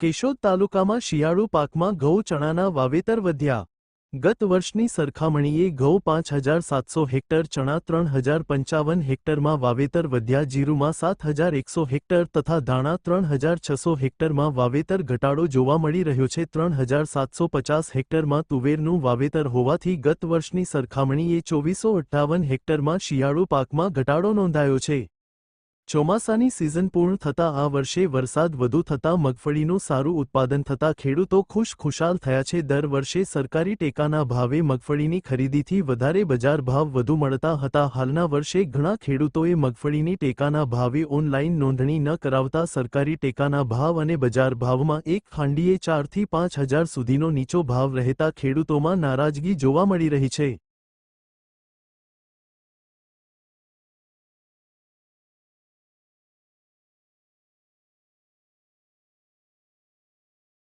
કેશોદ તાલુકામાં શિયાળુ પાકમાં ઘઉં ચણાના વાવેતર વધ્યા. ગત વર્ષની સરખામણીએ ઘઉં પાંચ હજાર સાતસો હેક્ટર, ચણા ત્રણ હજાર પંચાવન હેક્ટરમાં વાવેતર વધ્યા, જીરુમાં સાત હજાર એકસો હેક્ટર તથા ધાણા ત્રણ હજાર છસો હેક્ટરમાં વાવેતર ઘટાડો જોવા મળી રહ્યો છે. ત્રણ હજાર સાતસો પચાસ હેક્ટરમાં તુવેરનું વાવેતર હોવાથી ગત વર્ષની સરખામણીએ ચોવીસો અઠ્ઠાવન હેક્ટરમાં શિયાળુ પાકમાં ઘટાડો નોંધાયો છે. ચોમાસાની સિઝન પૂર્ણ થતાં આ વર્ષે વરસાદ વધુ થતાં મગફળીનું સારું ઉત્પાદન થતાં ખેડૂતો ખુશ ખુશાલ થયા છે. દર વર્ષે સરકારી ટેકાના ભાવે મગફળીની ખરીદીથી વધારે બજાર ભાવ વધુ મળતા હતા. હાલના વર્ષે ઘણા ખેડૂતોએ મગફળીની ટેકાના ભાવે ઓનલાઈન નોંધણી ન કરાવતા સરકારી ટેકાના ભાવ અને બજાર ભાવમાં એક ખાંડીએ ચારથી પાંચ હજાર સુધીનો નીચો ભાવ રહેતા ખેડૂતોમાં નારાજગી જોવા મળી રહી છે.